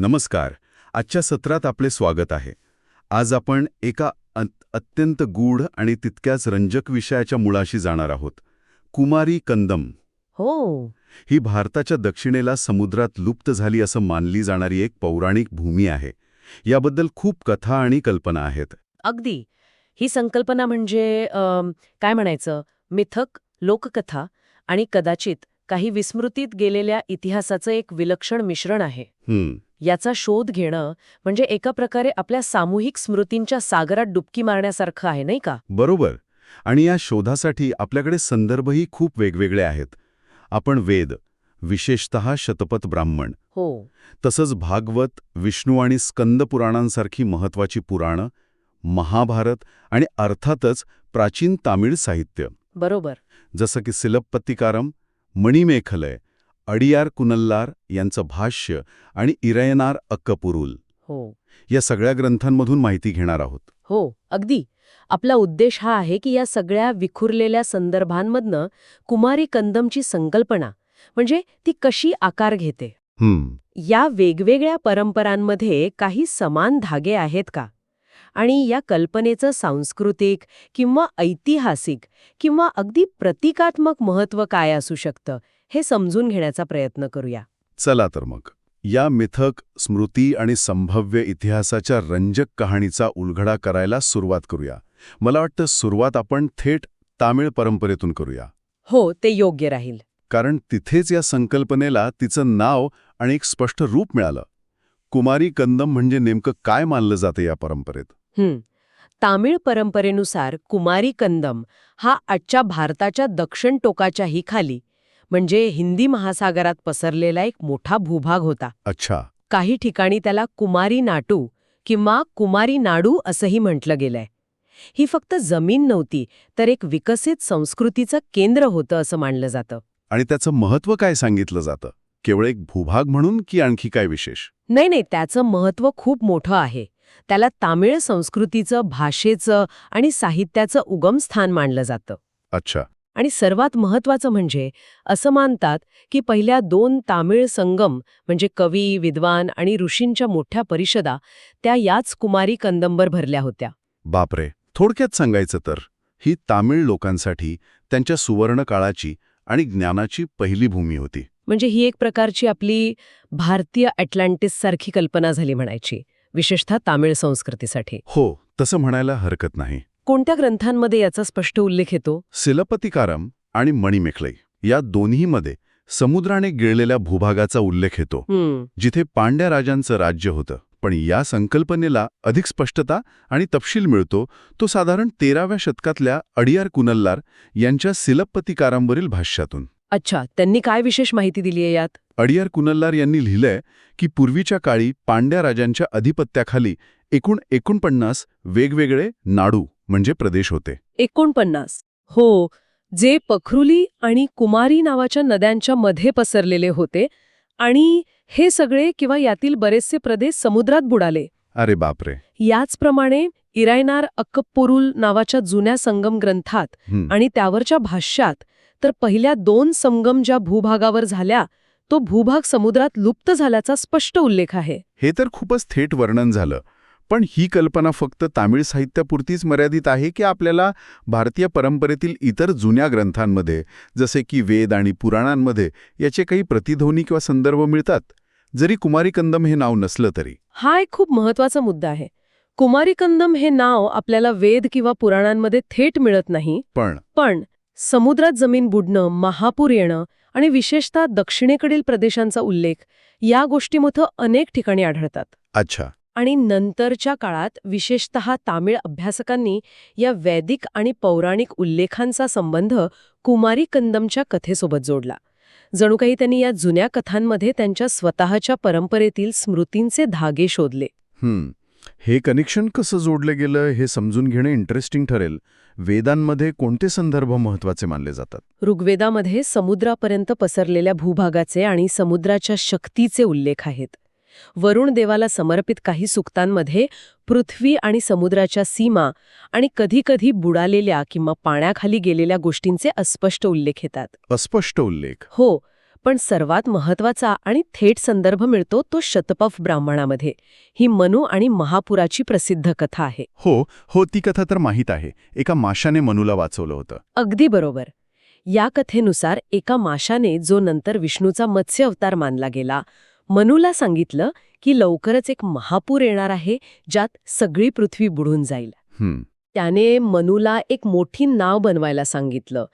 नमस्कार. आजच्या सत्रात आपले स्वागत आहे. आज आपण एका अत- अत्यंत गूढ आणि तितक्याच रंजक विषयाच्या मुळाशी जाणार आहोत. कुमारी कंदम. हो. ही भारताच्या दक्षिणेला समुद्रात लुप्त झाली असं मानली जाणारी एक पौराणिक भूमी आहे. याबद्दल खूप कथा आणि कल्पना आहेत. अगदी. ही संकल्पना म्हणजे काय म्हणायचं? मिथक लोककथा आणि कदाचित काही विस्मृतीत गेलेल्या इतिहासाचं एक विलक्षण मिश्रण आहे. याचा शोध घेणं म्हणजे एका प्रकारे आपल्या सामूहिक स्मृतींच्या सागरात डुबकी मारण्यासारखं आहे नाही का? बरोबर. आणि या शोधासाठी आपल्याकडे संदर्भही खूप वेगवेगळे आहेत. आपण वेद विशेषत शतपथ ब्राह्मण हो. तसंच भागवत विष्णू आणि स्कंद पुराणांसारखी महत्वाची पुराणं महाभारत आणि अर्थातच प्राचीन तामिळ साहित्य. बरोबर. जसं की सिलप्पत्तिकारम मणिमेखलय अडियार कुनल्लार यांचं भाष्य आणि इरयनार अक्कपुरुल. हो. या सगळ्या ग्रंथांमधून माहिती घेणार आहोत. हो अगदी. आपला उद्देश हा आहे की या सगळ्या विखुरलेल्या संदर्भांमधनं कुमारी कंदमची संकल्पना म्हणजे ती कशी आकार घेते? या वेगवेगळ्या परंपरांमध्ये काही समान धागे आहेत का? आणि या कल्पनेचं सांस्कृतिक किंवा ऐतिहासिक किंवा अगदी प्रतिकात्मक महत्त्व काय असू शकतं? हे समजून घेण्याचा प्रयत्न करूया. चला तर मग. या मिथक स्मृती आणि संभाव्य इतिहासाच्या रंजक कहाणीचा उलगडा करायला सुरुवात करूया. मला वाटतं सुरुवात आपण थेट तामिळ परंपरेतून करूया. हो ते योग्य राहील. कारण तिथेच या संकल्पनेला तिचं नाव आणि एक स्पष्ट रूप मिळालं. कुमारी कंदम म्हणजे नेमकं काय मानलं जातं या परंपरेत. तामिळ परंपरेनुसार कुमारी कंदम हा आजच्या भारताच्या दक्षिण टोकाच्याही खाली म्हणजे हिंदी महासागरात पसरलेला एक मोठा भूभाग होता. अच्छा. काही ठिकाणी त्याला कुमारी नाटू किंवा कुमारी नाडू असंही म्हटलं गेलंय. ही फक्त जमीन नव्हती तर एक विकसित संस्कृतीचं केंद्र होतं असं मानलं जातं. आणि त्याचं महत्त्व काय सांगितलं जातं? केवळ एक भूभाग म्हणून की आणखी काय विशेष? नाही नाही त्याचं महत्त्व खूप मोठं आहे. त्याला तामिळ संस्कृतीचं भाषेचं आणि साहित्याचं उगमस्थान मानलं जातं. अच्छा. आणि सर्वात महत्वाचं म्हणजे असं मानतात की पहिल्या दोन तामिळ संगम म्हणजे कवी विद्वान आणि ऋषींच्या मोठ्या परिषदा त्या याच कुमारी कंदंबर भरल्या होत्या. बापरे! थोडक्यात सांगायचं तर ही तामिळ लोकांसाठी त्यांच्या सुवर्ण काळाची आणि ज्ञानाची पहिली भूमी होती. म्हणजे ही एक प्रकारची आपली भारतीय अटलांटिस सारखी कल्पना झाली म्हणायची विशेषतः तामिळ संस्कृतीसाठी. हो तसं म्हणायला हरकत नाही. कोणत्या ग्रंथांमध्ये याचा स्पष्ट उल्लेख येतो? सिलपतिकारम आणि मणिमेखलई या दोन्हीमध्ये समुद्राने गिळलेल्या भूभागाचा उल्लेख येतो जिथे पांड्या राजांचं राज्य होतं. पण या संकल्पनेला अधिक स्पष्टता आणि तपशील मिळतो तो साधारण तेराव्या शतकातल्या अडियार कुनल्लार यांच्या सिलप्पतिकारांवरील भाष्यातून. अच्छा त्यांनी काय विशेष माहिती दिली आहे यात? अडियार कुनल्लार यांनी लिहिलंय की पूर्वीच्या काळी पांड्या राजांच्या अधिपत्याखाली एकूण एकोणपन्नास वेगवेगळे नाडू म्हणजे प्रदेश होते. एकोणपन्नास. हो जे पखरुली आणि कुमारी नावाच्या नद्यांच्या मध्ये पसरलेले होते आणि हे सगळे किंवा यातील बरेचसे प्रदेश समुद्रात बुडाले. अरे बापरे. याचप्रमाणे इरायनार अक्कपुरुल नावाच्या जुन्या संगम ग्रंथात आणि त्यावरच्या भाष्यात तर पहिल्या दोन संगम ज्या भूभागावर झाल्या तो भूभाग समुद्रात लुप्त झाल्याचा स्पष्ट उल्लेख आहे. हे तर खूपच थेट वर्णन झालं. पण ही कल्पना फक्त तामिळ साहित्यापुरतीच मर्यादित आहे की आपल्याला भारतीय परंपरेतील इतर जुन्या ग्रंथांमध्ये जसे की वेद आणि पुराणांमध्ये याचे काही प्रतिध्वनी किंवा संदर्भ मिळतात? जरी कुमारी कंदम हे नाव नसलं तरी. हा एक खूप महत्त्वाचा मुद्दा आहे. कुमारी कंदम हे नाव आपल्याला वेद किंवा पुराणांमध्ये थेट मिळत नाही. पण. पण समुद्रात जमीन बुडणं महापूर येणं आणि विशेषतः दक्षिणेकडील प्रदेशांचा उल्लेख या गोष्टीमध्ये अनेक ठिकाणी आढळतात. अच्छा. आणि नंतरच्या काळात विशेषतः तामिळ अभ्यासकांनी या वैदिक आणि पौराणिक उल्लेखांचा संबंध कुमारी कंदमच्या कथेसोबत जोडला. जणू काही त्यांनी या जुन्या कथांमध्ये त्यांच्या स्वतःच्या परंपरेतील स्मृतींचे धागे शोधले. हं हे कनेक्शन कसं जोडलं गेलं हे समजून घेणं इंटरेस्टिंग ठरेल. वेदांमध्ये कोणते संदर्भ महत्त्वाचे मानले जातात? ऋग्वेदामध्ये समुद्रापर्यंत पसरलेल्या भूभागाचे आणि समुद्राच्या शक्तीचे उल्लेख आहेत. वरुण देवाला समर्पित काही सुक्तांमध्ये पृथ्वी आणि समुद्राच्या सीमा आणि कधीकधी बुडालेल्या किंवा पाण्याखाली गेलेल्या गोष्टींचे अस्पष्ट उल्लेख येतात. अस्पष्ट उल्लेख. हो पण सर्वात महत्त्वाचा आणि थेट संदर्भ मिळतो तो शतपफ ब्राह्मणामध्ये. ही मनू आणि महापुराची प्रसिद्ध कथा आहे. हो हो ती कथा तर माहीत आहे. एका माशाने मनूला वाचवलं होतं. अगदी बरोबर. या कथेनुसार एका माशाने जो नंतर विष्णूचा मत्स्य अवतार मानला गेला मनूला सांगितलं की लवकरच एक महापूर येणार आहे ज्यात सगळी पृथ्वी बुडून जाईल. त्याने मनूला एक मोठी नाव बनवायला सांगितलं.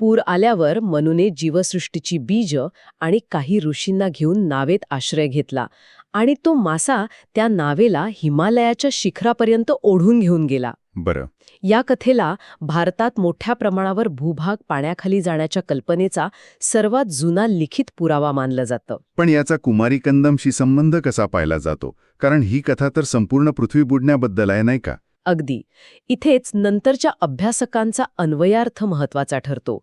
पूर आल्यावर मनूने जीवसृष्टीची बीज आणि काही ऋषींना घेऊन नावेत आश्रय घेतला आणि तो मासा त्या नावेला हिमालयाच्या शिखरापर्यंत ओढून घेऊन गेला. बरं. या कथेला भारतात मोठ्या प्रमाणावर भूभाग पाण्याखाली जाण्याच्या कल्पनेचा सर्वात जुना लिखित पुरावा मानलं जातं. पण याचा कुमारी कंदमशी संबंध कसा पाहिला जातो? कारण ही कथा तर संपूर्ण पृथ्वी बुडण्याबद्दल आहे नाही का? अगदी. इथेच नंतरच्या अभ्यासकांचा अन्वयार्थ महत्त्वाचा ठरतो.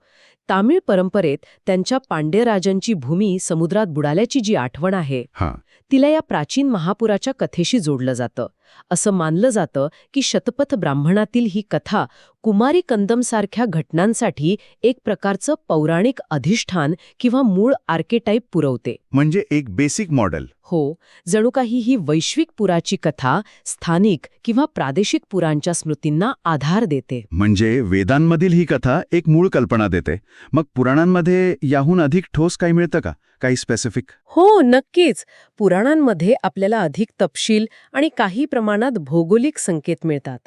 तामिळ परंपरेत त्यांच्या पांड्यराजांची भूमी समुद्रात बुडाल्याची जी आठवण आहे हां. तिला या प्राचीन महापुराच्या कथेशी जोडलं जातं. असं मानलं जातं की शतपथ ब्राह्मणातील ही कथा कुमारी कंदमसारख्या घटनांसाठी एक प्रकारचं पौराणिक अधिष्ठान किंवा मूळ आर्केटाईप पुरवते. म्हणजे एक बेसिक मॉडेल. हो जणू काही ही वैश्विक पुराची कथा स्थानिक किंवा प्रादेशिक पुरांच्या स्मृतींना आधार देते. म्हणजे वेदांमधील ही कथा एक मूळ कल्पना देते. मग पुराणांमध्ये याहून अधिक ठोस काही मिळतं का? काही स्पेसिफिक हो नक्कीच. पुराणांमध्ये आपल्याला अधिक तपशील आणि काही प्रमाणात भौगोलिक संकेत मिळतात.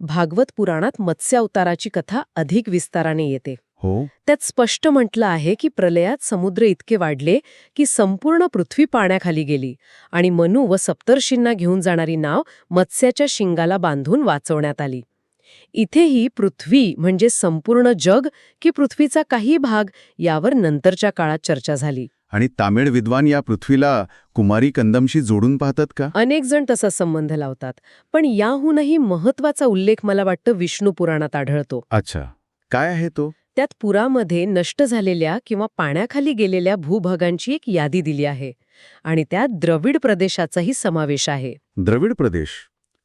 भागवत पुराणात मत्स्य अवताराची कथा अधिक विस्ताराने येते. हो? त्यात स्पष्ट म्हटलं आहे की प्रलयात समुद्र इतके वाढले की संपूर्ण पृथ्वी पाण्याखाली गेली आणि मनू व सप्तर्षींना घेऊन जाणारी नाव मत्स्याच्या शिंगाला बांधून वाचवण्यात आली. इथेही पृथ्वी म्हणजे संपूर्ण जग की पृथ्वीचा काही भाग यावर नंतरच्या काळात चर्चा झाली. आणि तामिळ विद्वान या पृथ्वीला कुमारी कंदमशी जोडून पाहतात का? अनेक जण तसा संबंध लावतात पण याहूनही महत्त्वाचा उल्लेख मला वाटतं विष्णू पुराणात आढळतो. अच्छा. काय आहे तो? त्यात पुरामध्ये नष्ट झालेल्या किंवा पाण्याखाली गेलेल्या भूभागांची एक यादी दिली आहे आणि त्यात द्रविड प्रदेशाचाही समावेश आहे. द्रविड प्रदेश.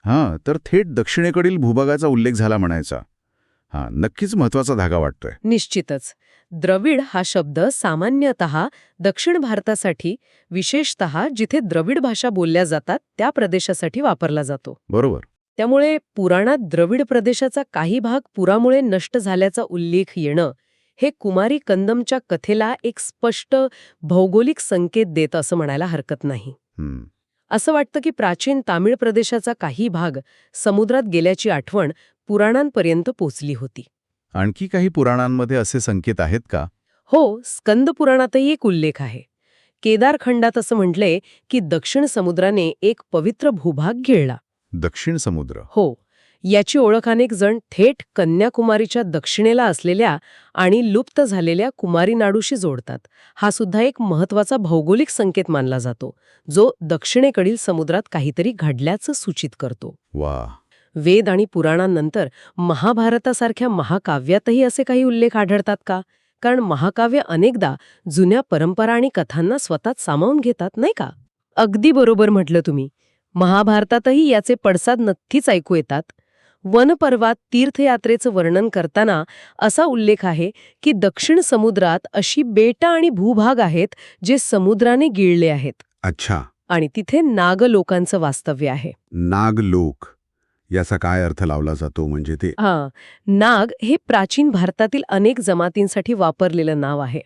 हां तर थेट दक्षिणेकडील भूभागाचा उल्लेख झाला म्हणायचा. हां नक्कीच महत्त्वाचा धागा वाटतोय. निश्चितच. द्रविड हा शब्द सामान्यतः दक्षिण भारतासाठी विशेषतः जिथे द्रविड भाषा बोलल्या जातात त्या प्रदेशासाठी वापरला जातो. बरोबर. त्यामुळे पुराणात द्रविड प्रदेशाचा काही भाग पुरामुळे नष्ट झाल्याचा उल्लेख येणं हे कुमारी कंदमच्या कथेला एक स्पष्ट भौगोलिक संकेत देत असं म्हणायला हरकत नाही. असं वाटतं की प्राचीन तामिळ प्रदेशाचा काही भाग समुद्रात गेल्याची आठवण पुराणांपर्यंत पोचली होती. आणखी काही पुराणांमध्ये असे संकेत आहेत का? हो स्कंद पुराणातही एक उल्लेख आहे. केदार खंडात असं म्हटलंय की दक्षिण समुद्राने एक पवित्र भूभाग गिळला दक्षिण समुद्र. हो. याची ओळख अनेक जण थेट कन्याकुमारीच्या दक्षिणेला असलेल्या आणि लुप्त झालेल्या कुमारी नाडूशी जोडतात. हा सुद्धा एक महत्त्वाचा भौगोलिक संकेत मानला जातो जो दक्षिणेकडील समुद्रात काहीतरी घडल्याचं सूचित करतो. वा. वेद आणि पुराणांनंतर महाभारतासारख्या महाकाव्यातही असे काही उल्लेख आढळतात का? कारण महाकाव्य अनेकदा जुन्या परंपरा आणि कथांना स्वतःत सामावून घेतात नाही का? अगदी बरोबर म्हटलं तुम्ही. महाभारतातही याचे पडसाद नक्कीच ऐकू येतात. वनपर्वात तीर्थयात्रेचं वर्णन करताना असा उल्लेख आहे की दक्षिण समुद्रात अशी बेटा आणि भूभाग आहेत जे समुद्राने गिळले आहेत. अच्छा. आणि तिथे नाग लोकांचं वास्तव्य आहे. नागलोक. याचा काय अर्थ लावला जातो म्हणजे ते? हा. नाग हे प्राचीन भारतातील अनेक जमातींसाठी वापरलेलं नाव आहे.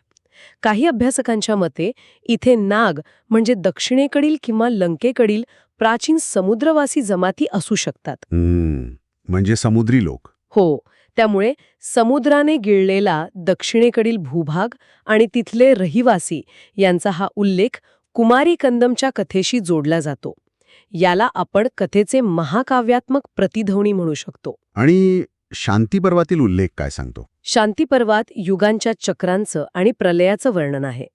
काही अभ्यासकांच्या मते इथे नाग म्हणजे दक्षिणेकडील किंवा लंकेकडील प्राचीन समुद्रवासी जमाती असू शकतात. म्हणजे समुद्री लोक. हो त्यामुळे समुद्राने गिळलेला दक्षिणेकडील भूभाग आणि तिथले रहिवासी यांचा हा उल्लेख कुमारी कंदमच्या कथेशी जोडला जातो. याला आपण कथेचे महाकाव्यात्मक प्रतिध्वनी म्हणू शकतो. आणि शांती पर्वातील उल्लेख काय सांगतो? शांतीपर्वात युगांच्या चक्रांचं आणि प्रलयाचं वर्णन आहे.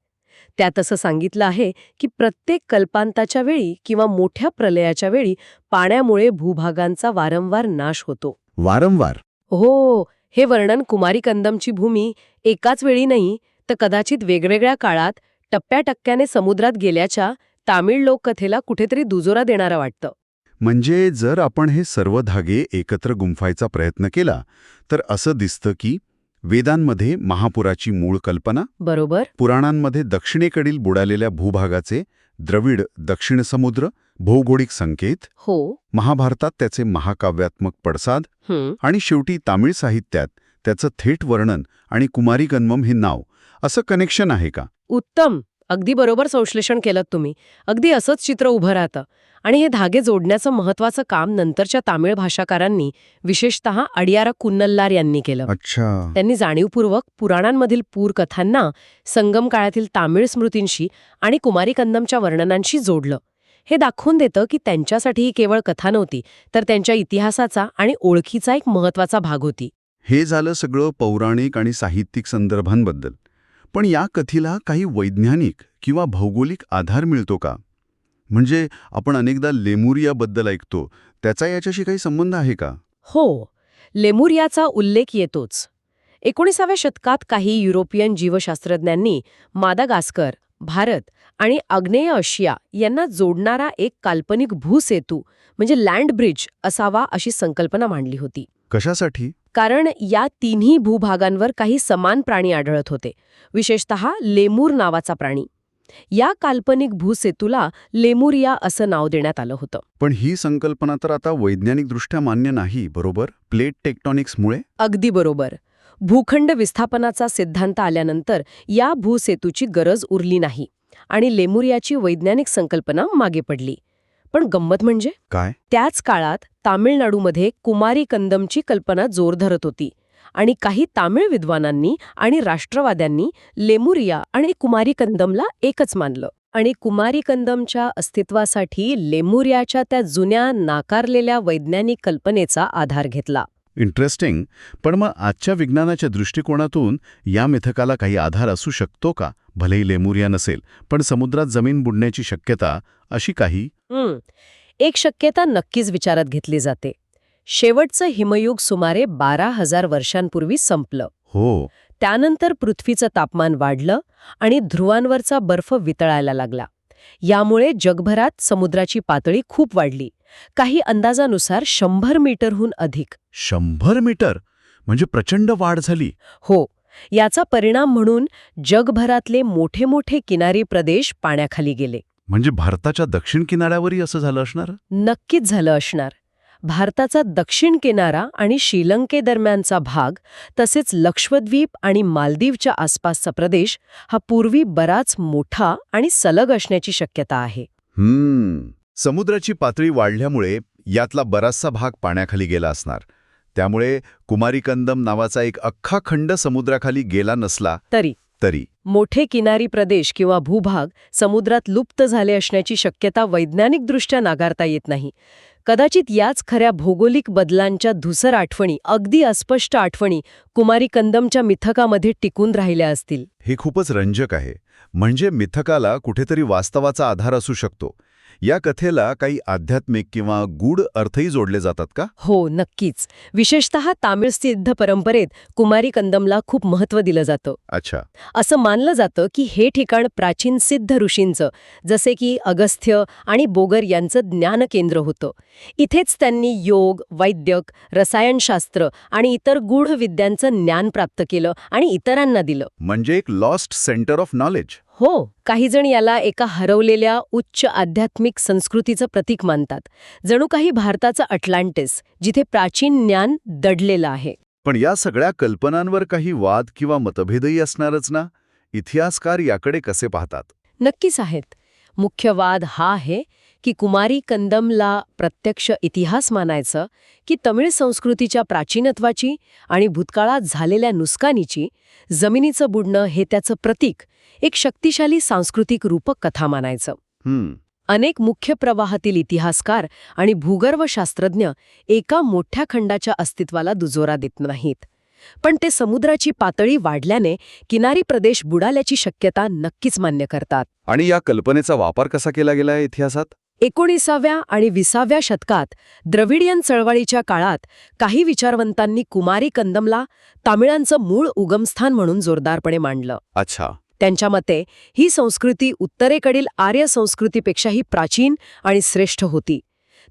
त्यात असं सांगितलं आहे की प्रत्येक कल्पांताच्या वेळी किंवा मोठ्या प्रलयाच्या वेळी पाण्यामुळे भूभागांचा वारंवार नाश होतो. वारंवार? हो हे वर्णन कुमारी कंदमची भूमी एकाच वेळी नाही तर कदाचित वेगवेगळ्या काळात टप्प्याटक्क्याने समुद्रात गेल्याच्या तामिळ लोककथेला कुठेतरी दुजोरा देणारं वाटतं. म्हणजे जर आपण हे सर्व धागे एकत्र गुंफायचा प्रयत्न केला तर असं दिसतं की वेदांमध्ये महापुराची मूळ कल्पना बरोबर. पुराणांमध्ये दक्षिणेकडील बुडालेल्या भूभागाचे द्रविड दक्षिण समुद्र भौगोलिक संकेत हो. महाभारतात त्याचे महाकाव्यात्मक पडसाद आणि शेवटी तामिळ साहित्यात त्याचं थेट वर्णन आणि कुमारी कन्वम हे नाव असं कनेक्शन आहे का? उत्तम. अगदी बरोबर संश्लेषण केलं तुम्ही. अगदी असंच चित्र उभं राहतं. आणि हे धागे जोडण्याचं महत्वाचं काम नंतरच्या तामिळ भाषाकारांनी विशेषतः अडियारा कुन्नल्लार यांनी केलं. अच्छा. त्यांनी जाणीवपूर्वक पुराणांमधील पूर कथांना संगम काळातील तामिळ स्मृतींशी आणि कुमारी कंदमच्या वर्णनांशी जोडलं. हे दाखवून देतं की त्यांच्यासाठी ही केवळ कथा नव्हती तर त्यांच्या इतिहासाचा आणि ओळखीचा एक महत्त्वाचा भाग होती. हे झालं सगळं पौराणिक आणि साहित्यिक संदर्भांबद्दल. पण या कथेला काही वैज्ञानिक किंवा भौगोलिक आधार मिळतो का? म्हणजे आपण अनेकदा लेमुरियाबद्दल ऐकतो त्याचा याच्याशी काही संबंध आहे का? हो लेमुरियाचा उल्लेख येतोच. एकोणीसाव्या शतकात काही युरोपियन जीवशास्त्रज्ञांनी मादागास्कर भारत आणि आग्नेय आशिया यांना जोडणारा एक काल्पनिक भूसेतू म्हणजे लँड ब्रिज असावा अशी संकल्पना मांडली होती. कशासाठी? कारण या तिन्ही भूभागांवर काही समान प्राणी आढळत होते. विशेषतः लेमूर नावाचा प्राणी. या काल्पनिक भूसेतूला लेमुरिया असं नाव देण्यात आलं होतं. पण ही संकल्पना तर आता वैज्ञानिकदृष्ट्या मान्य नाही बरोबर? प्लेट टेक्टॉनिक्समुळे? अगदी बरोबर. भूखंड विस्थापनाचा सिद्धांत आल्यानंतर या भूसेतूची गरज उरली नाही आणि लेमुरियाची वैज्ञानिक संकल्पना मागे पडली. पण गंमत म्हणजे? काय? त्याच काळात तामिळनाडूमध्ये कुमारी कंदमची कल्पना जोर धरत होती आणि काही तामिळ विद्वानांनी आणि राष्ट्रवाद्यांनी लेमुरिया आणि कुमारी कंदमला एकच मानलं आणि कुमारी कंदमच्या अस्तित्वासाठी लेमुरियाच्या त्या जुन्या नाकारलेल्या वैज्ञानिक कल्पनेचा आधार घेतला. इंटरेस्टिंग पण मग आजच्या विज्ञानाच्या दृष्टिकोनातून या मिथकाला काही आधार असू शकतो का? भलेही लेमुरिया नसेल पण समुद्रात जमीन बुडण्याची शक्यता अशी काही? हं. एक शक्यता नक्कीच विचारात घेतली जाते. शेवटचं हिमयुग सुमारे बारा हजार वर्षांपूर्वी संपलं. हो. त्यानंतर पृथ्वीचं तापमान वाढलं आणि ध्रुवांवरचा बर्फ वितळायला लागला. यामुळे जगभरात समुद्राची पातळी खूप वाढली. काही अंदाजानुसार शंभर मीटरहून अधिक. शंभर मीटर? म्हणजे प्रचंड वाढ झाली. हो. याचा परिणाम म्हणून जगभरातले मोठे मोठे किनारी प्रदेश पाण्याखाली गेले. म्हणजे भारताच्या दक्षिण किनाऱ्यावरही असं झालं असणार? नक्कीच झालं असणार. भारताचा दक्षिण किनारा आणि श्रीलंकेदरम्यानचा भाग तसेच लक्षद्वीप आणि मालदीवच्या आसपासचा प्रदेश हा पूर्वी बराच मोठा आणि सलग असण्याची शक्यता आहे. हम्म. समुद्राची पातळी वाढल्यामुळे यातला बराचसा भाग पाण्याखाली गेला असणार. त्यामुळे कुमारी कंदम नावाचा एक अख्खा खंड समुद्राखाली गेला नसला तरी. तरी. मोठे किनारी प्रदेश किंवा भूभाग समुद्रात लुप्त झाले असण्याची शक्यता वैज्ञानिकदृष्ट्या नाकारता येत नाही. कदाचित याच खऱ्या भौगोलिक बदलांच्या धुसर आठवणी अगदी अस्पष्ट आठवणी कुमारी कंदमच्या मिथकामध्ये टिकून राहिल्या असतील. हे खूपच रंजक आहे. म्हणजे मिथकाला कुठेतरी वास्तवाचा आधार असू शकतो. या कथेला काही आध्यात्मिक किंवा गूढ अर्थही जोडले जातात का? हो नक्कीच. विशेषतः तामिळ सिद्ध परंपरेत कुमारी कंदमला खूप महत्त्व दिलं जातं. अच्छा. असं मानलं जातं की हे ठिकाण प्राचीन सिद्ध ऋषींचं जसे की अगस्त्य आणि बोगर यांचं ज्ञानकेंद्र होतं. इथेच त्यांनी योग वैद्यक रसायनशास्त्र आणि इतर गूढ विद्यांचं ज्ञान प्राप्त केलं आणि इतरांना दिलं. म्हणजे एक लॉस्ट सेंटर ऑफ नॉलेज हो काही जण याला एका हरवलेल्या उच्च आध्यात्मिक संस्कृतीचं प्रतीक मानतात. जणू काही भारताचं अटलांटिस जिथे प्राचीन ज्ञान दडलेलं आहे. पण या सगळ्या कल्पनांवर काही वाद किंवा मतभेदही असणारच ना? इतिहासकार याकडे कसे पाहतात? नक्कीच आहेत. मुख्य वाद हा आहे की कुमारी कंदमला प्रत्यक्ष इतिहास मानायचं की तमिळ संस्कृतीच्या प्राचीनत्वाची आणि भूतकाळात झालेल्या नुकसानीची जमिनीचं बुडणं हे त्याचं प्रतीक एक शक्तिशाली सांस्कृतिक रूपक कथा मानायचं अनेक मुख्य प्रवाहातील इतिहासकार आणि भूगर्भशास्त्रज्ञ एका मोठ्या खंडाच्या अस्तित्वाला दुजोरा देत नाहीत. पण ते समुद्राची पातळी वाढल्याने किनारी प्रदेश बुडाल्याची शक्यता नक्कीच मान्य करतात. आणि या कल्पनेचा वापर कसा केला गेला इतिहासात? एकोणीसाव्या आणि विसाव्या शतकात द्रविडियन चळवळीच्या काळात काही विचारवंतांनी कुमारी कंदमला तामिळांचं मूळ उगमस्थान म्हणून जोरदारपणे मांडलं. अच्छा. त्यांच्या मते ही संस्कृती उत्तरेकडील आर्य संस्कृतीपेक्षाही प्राचीन आणि श्रेष्ठ होती.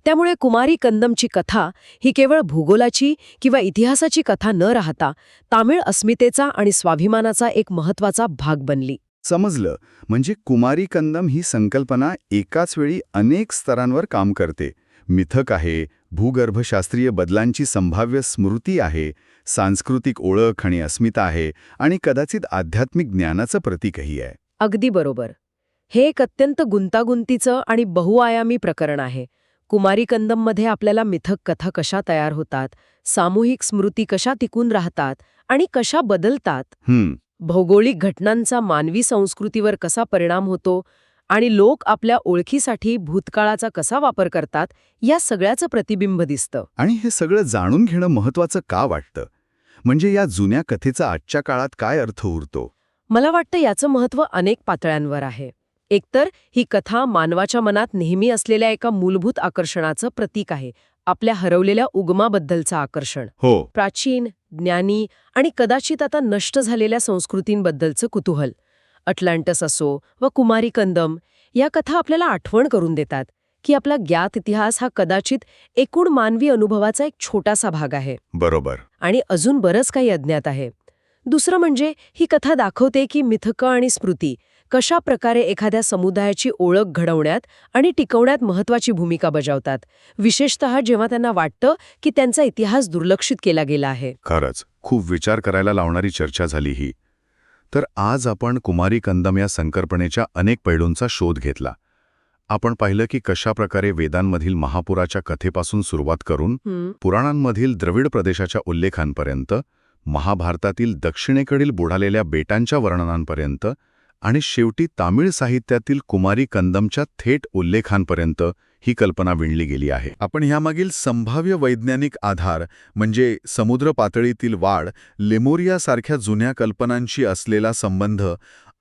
त्यामुळे कुमारी कंदमची कथा ही केवळ भूगोलाची किंवा इतिहासाची कथा न राहता तामिळ अस्मितेचा आणि स्वाभिमानाचा एक महत्त्वाचा भाग बनली. समजलं. म्हणजे कुमारी कंदम ही संकल्पना एकाच वेळी अनेक स्तरांवर काम करते. मिथक आहे भूगर्भशास्त्रीय बदलांची संभाव्य स्मृती आहे सांस्कृतिक ओळख आणि अस्मिता आहे आणि कदाचित आध्यात्मिक ज्ञानाचं प्रतीकही आहे. अगदी बरोबर. हे एक अत्यंत गुंतागुंतीचं आणि बहुआयामी प्रकरण आहे. कुमारी कंदममध्ये आपल्याला मिथक कथा कशा तयार होतात सामूहिक स्मृती कशा टिकून राहतात आणि कशा बदलतात? भौगोलिक घटनांचा मानवी संस्कृतीवर कसा परिणाम होतो आणि लोक आपल्या ओळखीसाठी भूतकाळाचा कसा वापर करतात या सगळ्याचं प्रतिबिंब दिसतं. आणि हे सगळं जाणून घेणं महत्वाचं का वाटतं? म्हणजे या जुन्या कथेचा आजच्या काळात काय अर्थ उरतो? मला वाटतं याचं महत्त्व अनेक पातळ्यांवर आहे. एकतर ही कथा मानवाच्या मनात नेहमी असलेल्या एका मूलभूत आकर्षणाचं प्रतीक आहे आपल्या हरवलेल्या उगमाबद्दलचं आकर्षण. हो. प्राचीन ज्ञानी आणि कदाचित आता नष्ट झालेल्या संस्कृतींबद्दलचं कुतूहल. अटलांटस असो व कुमारी कंदम या कथा आपल्याला आठवण करून देतात की आपला ज्ञात इतिहास हा कदाचित एकूण मानवी अनुभवाचा एक छोटासा भाग आहे. बरोबर. आणि अजून बरंच काही अज्ञात आहे. दुसरं म्हणजे ही कथा दाखवते की मिथकं आणि स्मृती कशा प्रकारे एखाद्या समुदायाची ओळख घडवण्यात आणि टिकवण्यात महत्वाची भूमिका बजावतात? विशेषतः जेव्हा त्यांना वाटतं की त्यांचा इतिहास दुर्लक्षित केला गेला आहे. खरंच खूप विचार करायला लावणारी चर्चा झाली ही. तर आज आपण कुमारी कंदम या संकल्पनेच्या अनेक पैलूंचा शोध घेतला. आपण पाहिलं की कशा प्रकारे वेदांमधील महापुराच्या कथेपासून सुरुवात करून पुराणांमधील द्रविड प्रदेशाच्या उल्लेखांपर्यंत महाभारतातील दक्षिणेकडील बुडालेल्या बेटांच्या वर्णनांपर्यंत आणि शेवटी तामिळ साहित्यातील कुमारी कंदमच्या थेट उल्लेखांपर्यंत ही कल्पना विणली गेली आहे. आपण ह्यामागील संभाव्य वैज्ञानिक आधार म्हणजे समुद्र पातळीतील वाढ लेमोरियासारख्या जुन्या कल्पनांशी असलेला संबंध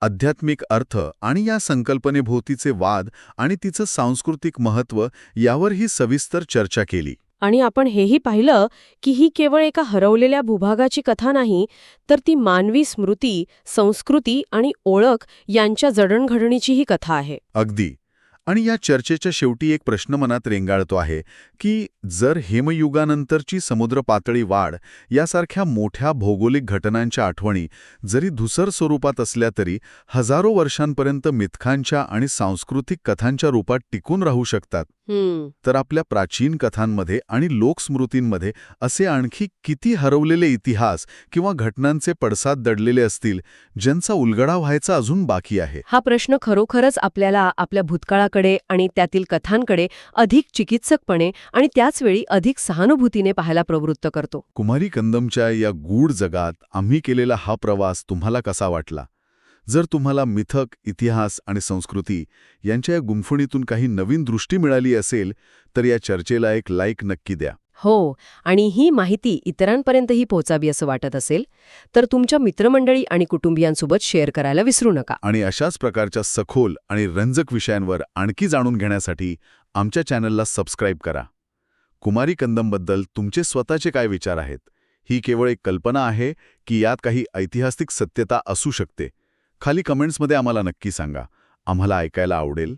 आध्यात्मिक अर्थ आणि या संकल्पनेभोवतीचे वाद आणि तिचं सांस्कृतिक महत्त्व यावर ही सविस्तर चर्चा केली. आणि आपण हेही पाहिलं की ही केवळ एका हरवलेल्या भूभागाची कथा नाही तर ती मानवी स्मृती संस्कृती आणि ओळख यांच्या जडणघडणीची ही कथा आहे. अगदी. आणि या चर्चेच्या शेवटी एक प्रश्न मनात रेंगाळतो आहे की जर हेमयुगानंतरची समुद्र पातळी वाढ यासारख्या मोठ्या भौगोलिक घटनांच्या आठवणी जरी धुसर स्वरूपात असल्या तरी हजारो वर्षांपर्यंत मिथकांच्या आणि सांस्कृतिक कथांच्या रूपात टिकून राहू शकतात. तर आपल्या प्राचीन कथांमध्ये आणि लोकस्मृतींमध्ये असे आणखी किती हरवलेले इतिहास किंवा घटनांचे पडसाद दडलेले असतील ज्यांचा उलगडा व्हायचा अजून बाकी आहे? हा प्रश्न खरोखरच आपल्याला आपल्या भूतकाळाकडे आणि त्यातील कथांकडे अधिक चिकित्सकपणे आणि त्याचवेळी अधिक सहानुभूतीने पाहायला प्रवृत्त करतो. कुमारी कंदमच्या या गूढ जगात आम्ही केलेला हा प्रवास तुम्हाला कसा वाटला? जर तुम्हाला मिथक इतिहास आणि संस्कृती यांच्या या गुंफणीतून काही नवीन दृष्टी मिळाली असेल तर या चर्चेला एक लाईक नक्की द्या. हो आणि ही माहिती इतरांपर्यंतही पोहोचावी असं वाटत असेल तर तुमच्या मित्रमंडळी आणि कुटुंबियांसोबत शेअर करायला विसरू नका. आणि अशाच प्रकारच्या सखोल आणि रंजक विषयांवर आणखी जाणून घेण्यासाठी आमच्या चॅनलला सबस्क्राईब करा. कुमारी कंदमबद्दल तुमचे स्वतःचे काय विचार आहेत? ही केवळ एक कल्पना आहे की यात काही ऐतिहासिक सत्यता असू शकते. खाली कमेंट्समध्ये आम्हाला नक्की सांगा. आम्हाला ऐकायला आवडेल.